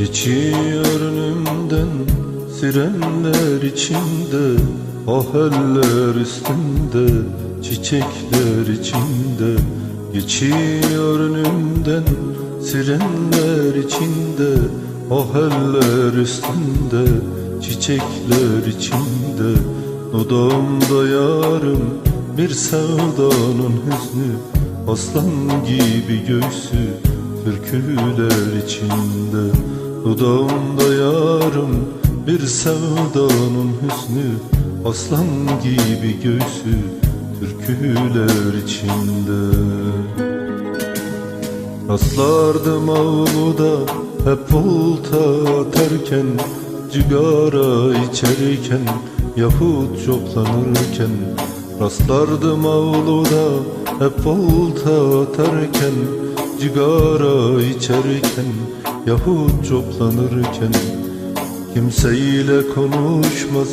Geçiyor önümden sirenler içinde Ah üstünde çiçekler içinde. Geçiyor önümden sirenler içinde Ah üstünde çiçekler içinde. Dudağımda yarım bir sevdanın hüznü Aslan gibi göğsü türküler içinde Dudağımda yarım bir sevdanın hüznü Aslan gibi göğsü türküler içinde. Rastlardım avluda hep olta atarken Cigara içerken yahut çoklanırken. Rastlardım avluda hep olta atarken Cigara içerken yahut çoklanırken Kimseyle konuşmaz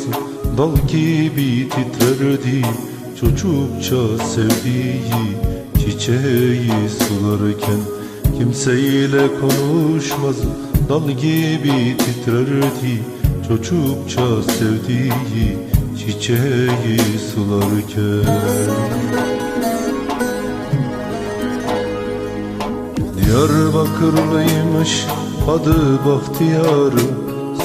dal gibi titrerdi Çocukça sevdiği çiçeği sularken. Kimseyle konuşmaz dal gibi titrerdi Çocukça sevdiği çiçeği sularken Diyarbakırlıymış adı Bahtiyar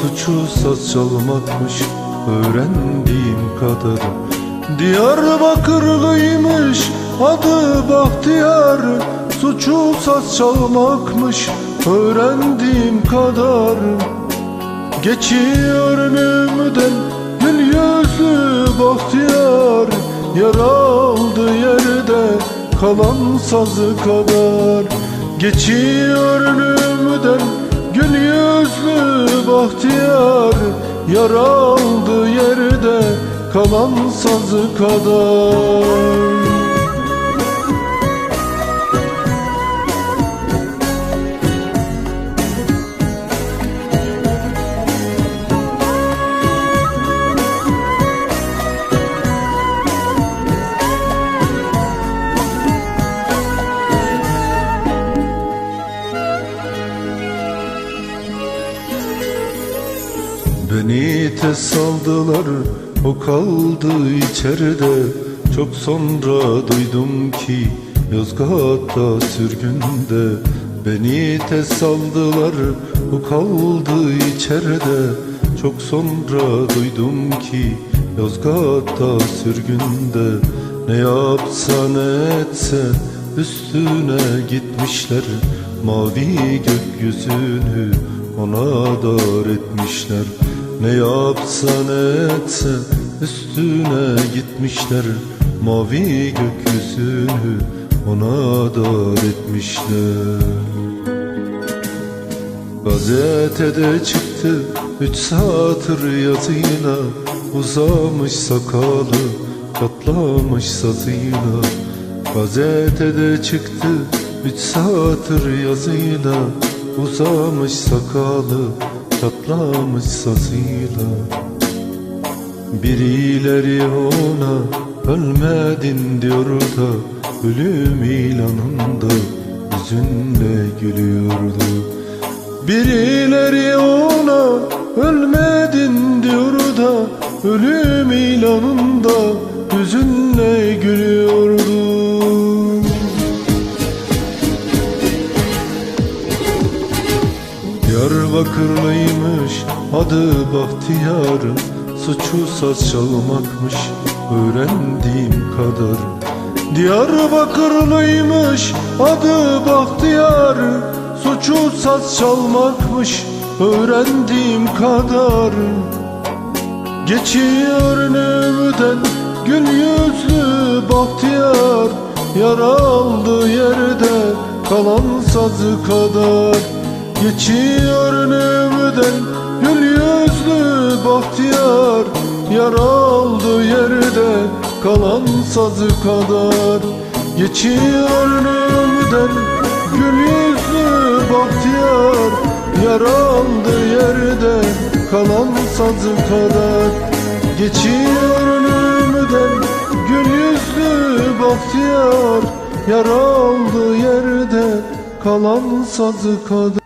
Suçu saz çalmakmış öğrendiğim kadar Diyarbakırlıymış adı Bahtiyar Suçu saz çalmakmış öğrendiğim kadar Geçiyor önümden gül yüzlü Bahtiyar. Yaraldı yerde kalan sazı kadar Geçiyor önümden gül yüzlü Bahtiyar Yaraldı yerde kalan sazı kadar Beni tez saldılar o kaldı içeride. Çok sonra duydum ki Yozgat'ta sürgünde. Beni tez saldılar o kaldı içeride. Çok sonra duydum ki Yozgat'ta sürgünde. Ne yapsa ne etse üstüne gitmişler. Mavi gökyüzünü ona dar etmişler Ne yapsa ne etse üstüne gitmişler. Mavi gökyüzünü ona dar etmişler. Gazetede çıktı üç satır yazıyla. Uzamış sakalı katlamış sazıyla. Gazetede çıktı üç satır yazıyla. Uzamış sakalı çatlamış sazıyla Birileri ona ölmedin diyor da Ölüm ilanında hüzünle gülüyordu. Birileri ona ölmedin diyor da Ölüm ilanında hüzünle gülüyordu Diyarbakırlıymış adı Bahtiyar Suçu saz çalmakmış öğrendiğim kadar. Diyarbakırlıymış adı Bahtiyar Suçu saz çalmakmış öğrendiğim kadar. Geçiyor önümden gül yüzlü Bahtiyar. Yaraldı yerde kalan sazı kadar Geçiyor önümden Gül yüzlü bahtiyar Yar aldı yerde kalan sazı kadar. Geçiyor ölümden Gül yüzlü bahtiyar Yar aldı yerde kalan sazı kadar. Geçiyor ölümden Gül yüzlü bahtiyar Yar aldı yerde kalan sazı kadar